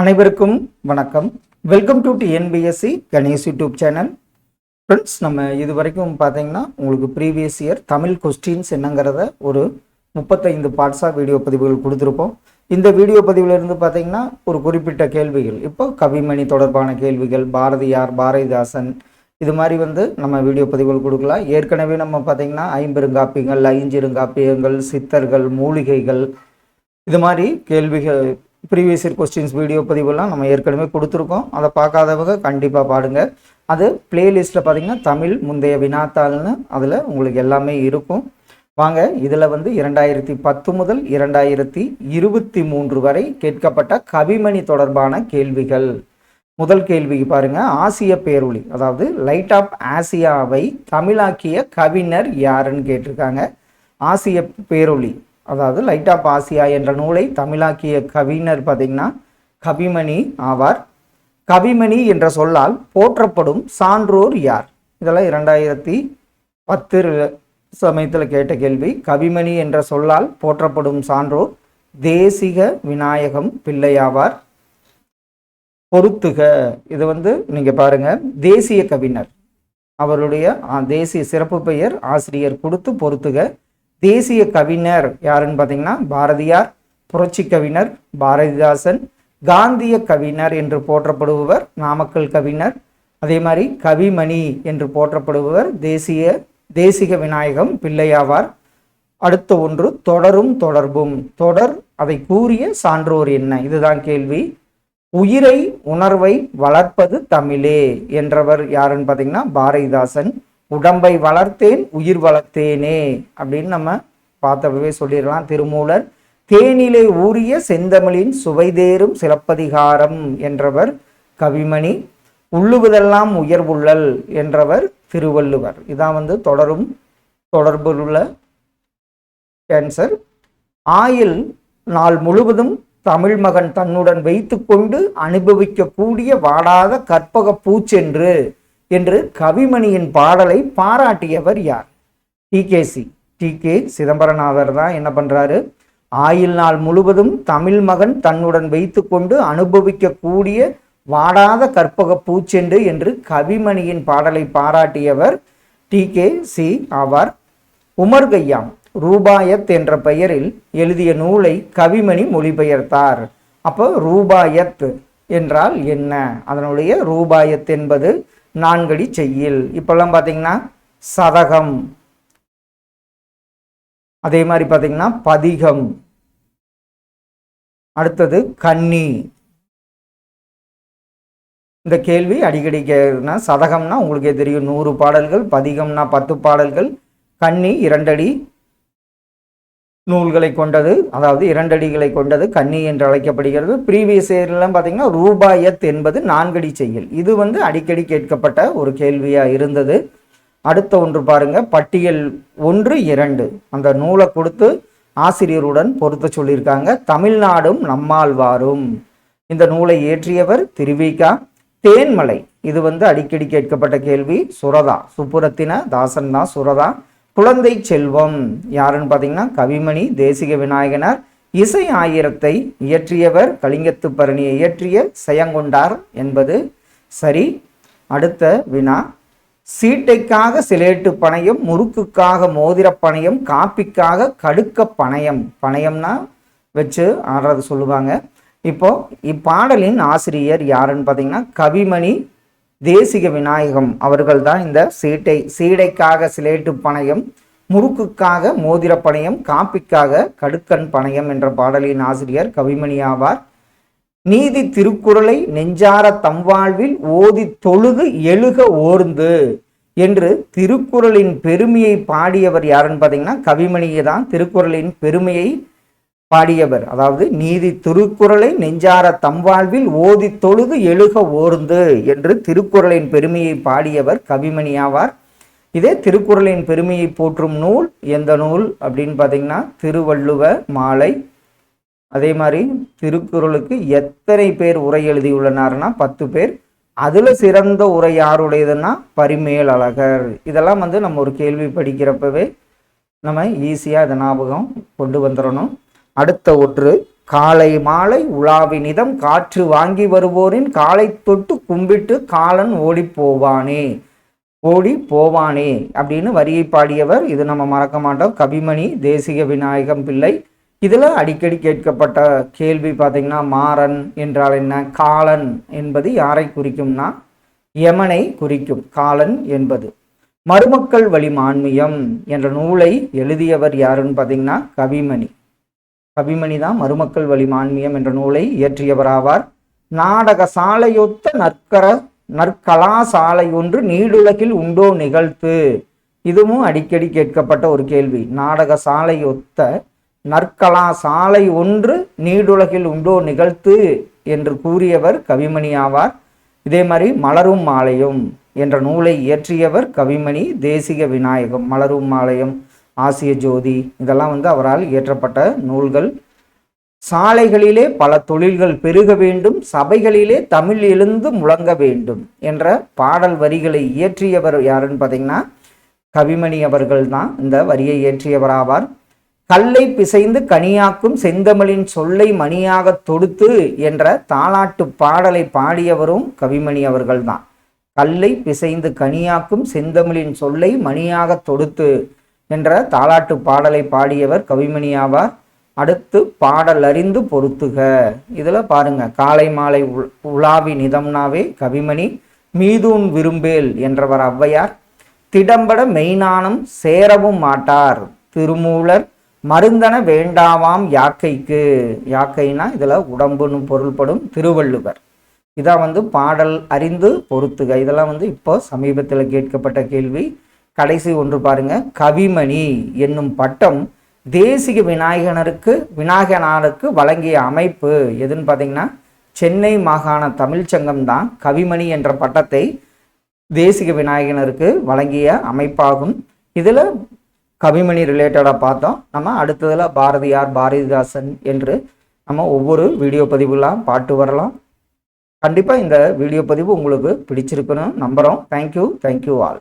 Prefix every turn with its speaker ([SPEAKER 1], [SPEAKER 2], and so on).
[SPEAKER 1] அனைவருக்கும் வணக்கம். Welcome to TNPSC Ganesh YouTube channel friends நம்ம இது வரைக்கும் பார்த்தீங்கன்னா உங்களுக்கு ப்ரீவியஸ் இயர் தமிழ் கொஸ்டின்ஸ் என்னங்கிறத ஒரு முப்பத்தைந்து பார்ட்ஸாக வீடியோ பதிவுகள் கொடுத்துருப்போம். இந்த வீடியோ பதிவில் இருந்து பார்த்தீங்கன்னா ஒரு குறிப்பிட்ட கேள்விகள். இப்போ கவிமணி தொடர்பான கேள்விகள் பாரதியார் பாரதிதாசன் இது மாதிரி வந்து நம்ம வீடியோ பதிவுகள் கொடுக்கலாம். ஏற்கனவே நம்ம பார்த்தீங்கன்னா ஐம்பெருங்காப்பியங்கள் ஐஞ்சிருங்காப்பியங்கள் சித்தர்கள் மூலிகைகள் இது மாதிரி கேள்விகள் ப்ரீவியஸ் இயர் கொஸ்டின்ஸ் வீடியோ பதிவெல்லாம் நம்ம ஏற்கனவே கொடுத்துருக்கோம். அதை பார்க்காதவங்க கண்டிப்பாக பாடுங்க. அது பிளேலிஸ்ட்டில் பார்த்தீங்கன்னா தமிழ் முந்தைய வினாத்தாள்னு அதில் உங்களுக்கு எல்லாமே இருக்கும். வாங்க இதில் வந்து இரண்டாயிரத்தி பத்து முதல் இரண்டாயிரத்தி இருபத்தி மூன்று வரை கேட்கப்பட்ட கவிமணி தொடர்பான கேள்விகள். முதல் கேள்விக்கு பாருங்கள் ஆசிய பேரொளி அதாவது லைட் ஆஃப் ஆசியாவை தமிழாக்கிய கவிஞர் யாருன்னு கேட்டிருக்காங்க. ஆசிய பேரொளி அதாவது லைட் ஆஃப் ஆசியா என்ற நூலை தமிழாக்கிய கவிஞர் பார்த்தீங்கன்னா கவிமணி ஆவார். கவிமணி என்ற சொல்லால் போற்றப்படும் சான்றோர் யார்? இதெல்லாம் இரண்டாயிரத்தி பத்து சமயத்தில் கேட்ட கேள்வி. கவிமணி என்ற சொல்லால் போற்றப்படும் சான்றோர் தேசிக விநாயகம் பிள்ளையாவார். பொருத்துக. இது வந்து நீங்கள் பாருங்க தேசிய கவிஞர். அவருடைய தேசிய சிறப்பு பெயர் ஆசிரியர் கொடுத்து பொருத்துக. தேசிய கவிஞர் யாருன்னு பார்த்தீங்கன்னா பாரதியார் புரட்சி கவிஞர் பாரதிதாசன் காந்திய கவிஞர் என்று போற்றப்படுபவர் நாமக்கல் கவிஞர் அதே மாதிரி கவிமணி என்று போற்றப்படுபவர் தேசிய தேசிக விநாயகம் பிள்ளையாவார். அடுத்த ஒன்று தொடரும் தொடர்பும். தொடர் அதை கூறிய சான்றோர் என்ன? இதுதான் கேள்வி. உயிரை உணர்வை வளர்ப்பது தமிழே என்றவர் யாருன்னு பார்த்தீங்கன்னா பாரதிதாசன். உடம்பை வளர்த்தேன் உயிர் வளர்த்தேனே அப்படின்னு நம்ம பார்த்தப்பவே சொல்லிடலாம். திருமூலர் தேனிலே ஊறிய செந்தமிழின் சுவைதேரும் சிலப்பதிகாரம் என்றவர் கவிமணி உள்ளுவதெல்லாம் உயர்வுள்ளல் என்றவர் திருவள்ளுவர். இதான் வந்து தொடரும் தொடர்புள்ள கேன்சர் ஆயில் நாள் முழுவதும் தமிழ் மகன் தன்னுடன் வைத்துக்கொண்டு அனுபவிக்கக்கூடிய வாடாத கற்பக பூச்சென்று என்று கவிமணியின் பாடலை பாராட்டியவர் யார்? டிகேசி டி கே சிதம்பரநாதர் தான் என்ன பண்றாரு? ஆயில் நாள் முழுவதும் தமிழ் மகன் தன்னுடன் வைத்துக்கொண்டு அனுபவிக்கக்கூடிய வாடாத கற்பக பூச்செண்டு என்று கவிமணியின் பாடலை பாராட்டியவர் டி கே சி ஆவார். உமர் கய்யாம் ரூபாயத் என்ற பெயரில் எழுதிய நூலை கவிமணி மொழிபெயர்த்தார். அப்போ ரூபாயத் என்றால் என்ன? அதனுடைய ரூபாயத் என்பது நான்கடி செய்யில். இப்பெல்லாம் பார்த்தீங்கன்னா சதகம். அதே மாதிரி பார்த்தீங்கன்னா பதிகம். அடுத்தது கன்னி. இந்த கேள்வி அடிக்கடி கேனா சதகம்னா உங்களுக்கே தெரியும். நூறு பாடல்கள் பதிகம்னா பத்து பாடல்கள் கன்னி இரண்டடி நூல்களை கொண்டது அதாவது இரண்டடிகளை கொண்டது கன்னி என்று அழைக்கப்படுகிறது. ப்ரீவியஸ் இயர்லாம் பார்த்தீங்கன்னா ரூபாயத் என்பது நான்கடி செய்யுள் இது வந்து அடிக்கடி கேட்கப்பட்ட ஒரு கேள்வியாக இருந்தது. அடுத்த ஒன்று பாருங்க. பட்டியல் ஒன்று இரண்டு. அந்த நூலை கொடுத்து ஆசிரியருடன் பொருத்த சொல்லியிருக்காங்க. தமிழ்நாடும் நம்மாழ்வாரும் இந்த நூலை இயற்றியவர் திருவிகா. தேன்மலை. இது வந்து அடிக்கடி கேட்கப்பட்ட கேள்வி. சுரதா. சுப்புரத்தின தாசன் தான் சுரதா. குழந்தை செல்வம். யாருன்னு பார்த்தீங்கன்னா கவிமணி தேசிக விநாயகனார் இசை ஆயிரத்தை இயற்றியவர் கலிங்கத்து பரணியை இயற்றிய செயங்கொண்டார் என்பது சரி. அடுத்த வினா சீட்டைக்காக சிலேட்டு பணையம் முறுக்குக்காக மோதிர பணையம் காப்பிக்காக கடுக்க பணையம். பணையம்னா வச்சு ஆடுறது சொல்லுவாங்க. இப்போ இப்பாடலின் ஆசிரியர் யாருன்னு பார்த்தீங்கன்னா கவிமணி தேசிக விநாயகம் அவர்கள் தான் இந்த சீட்டை சீடைக்காக சிலேட்டு பணையம் முறுக்குக்காக மோதிர பணையம் காப்பிக்காக கடுக்கன் பணையம் என்ற பாடலின் ஆசிரியர் கவிமணி ஆவார். நீதி திருக்குறளை நெஞ்சார தம்வாழ்வில் ஓதி தொழுது எழுக ஓர்ந்து என்று திருக்குறளின் பெருமையை பாடியவர் யாருன்னு பார்த்தீங்கன்னா கவிமணியை தான் திருக்குறளின் பெருமையை பாடியவர். அதாவது நீதி திருக்குறளை நெஞ்சார தம் வாழ்வில் ஓதி தொழுது எழுக ஓர்ந்து என்று திருக்குறளின் பெருமையை பாடியவர் கவிமணி ஆவார். இதே திருக்குறளின் பெருமையை போற்றும் நூல் எந்த நூல் அப்படின்னு பார்த்தீங்கன்னா திருவள்ளுவ மாலை. அதே மாதிரி திருக்குறளுக்கு எத்தனை பேர் உரை எழுதியுள்ளனார்னா பத்து பேர். அதில் சிறந்த உரை யாருடையதுன்னா பரிமேல் அழகர் இதெல்லாம் வந்து நம்ம ஒரு கேள்வி படிக்கிறப்பவே நம்ம ஈஸியாக இதை ஞாபகம் கொண்டு வந்துடணும். அடுத்த ஒன்று காலை மாலை உலாவினிதம் காற்று வாங்கி வருவோரின் காலை தொட்டு கும்பிட்டு காலன் ஓடி போவானே. ஓடி போவானே அப்படின்னு வரியை பாடியவர் இது நம்ம மறக்க மாட்டோம் கபிமணி தேசிக விநாயகம் பிள்ளை. இதில் அடிக்கடி கேட்கப்பட்ட கேள்வி பார்த்தீங்கன்னா மாறன் என்றால் என்ன? காலன் என்பது யாரை குறிக்கும்னா யமனை குறிக்கும் காலன் என்பது. மருமக்கள் வழி மான்மியம் என்ற நூலை எழுதியவர் யாருன்னு பார்த்தீங்கன்னா கவிமணி கவிமணி தான் மருமக்கள் வழி மான்மியம் என்ற நூலை இயற்றியவராவார். நாடக சாலையொத்த நற்கர நற்கலா சாலை ஒன்று நீடுலகில் உண்டோ நிகழ்த்து? இதுவும் அடிக்கடி கேட்கப்பட்ட ஒரு கேள்வி. நாடக சாலையொத்த நற்கலா சாலை ஒன்று நீடுலகில் உண்டோ நிகழ்த்து? என்று கூறியவர் கவிமணி ஆவார். இதே மாதிரி மலரும் மாலையும் என்ற நூலை இயற்றியவர் கவிமணி தேசிக விநாயகம் மலரும் மாலையும் ஆசிய ஜோதி இதெல்லாம் வந்து அவரால் இயற்றப்பட்ட நூல்கள். சாலைகளிலே பல தொழில்கள் பெருக வேண்டும் சபைகளிலே தமிழ் எழுந்து முழங்க வேண்டும் என்ற பாடல் வரிகளை இயற்றியவர் யாருன்னு பார்த்தீங்கன்னா கவிமணி அவர்கள் தான் இந்த வரியை இயற்றியவராவார் கல்லை பிசைந்து கனியாக்கும் செந்தமிழின் சொல்லை மணியாக தொடுத்து என்ற தாலாட்டு பாடலை பாடியவரும் கவிமணி அவர்கள் தான். கல்லை பிசைந்து கனியாக்கும் செந்தமிழின் சொல்லை மணியாக தொடுத்து என்ற தாலாட்டு பாடலை பாடியவர் கவிமணி ஆவார். அடுத்து பாடல் அறிந்து பொருத்துக. இதில் பாருங்க காலை மாலை உலாவி நிதம்னாவே கவிமணி மீதூன் விரும்பேல் என்றவர் ஔவையார். திடம்பட மெய்ஞானம் சேரவும் மாட்டார் திருமூலர் மருந்தன வேண்டாவாம் யாக்கைக்கு யாக்கைனா இதில் உடம்புன்னு பொருள்படும் திருவள்ளுவர். இதான் வந்து பாடல் அறிந்து பொருத்துக. இதெல்லாம் வந்து இப்போ சமீபத்தில் கேட்கப்பட்ட கேள்வி. கடைசி ஒன்று பாருங்க. கவிமணி என்னும் பட்டம் தேசிக விநாயகனருக்கு விநாயகனாருக்கு வழங்கிய அமைப்பு. எதுன்னு பார்த்தீங்கன்னா சென்னை மாகாண தமிழ்ச்சங்கம் தான் கவிமணி என்ற பட்டத்தை தேசிக விநாயகனருக்கு வழங்கிய அமைப்பாகும். இதில் கவிமணி ரிலேட்டடாக பார்த்தோம். நம்ம அடுத்ததில் பாரதியார் பாரதிதாசன் என்று நம்ம ஒவ்வொரு வீடியோ பதிவுலாம் பாட்டு வரலாம். கண்டிப்பாக இந்த வீடியோ பதிவு உங்களுக்கு பிடிச்சிருக்கணும் நம்புகிறோம் தேங்க்யூ தேங்க்யூ ஆல்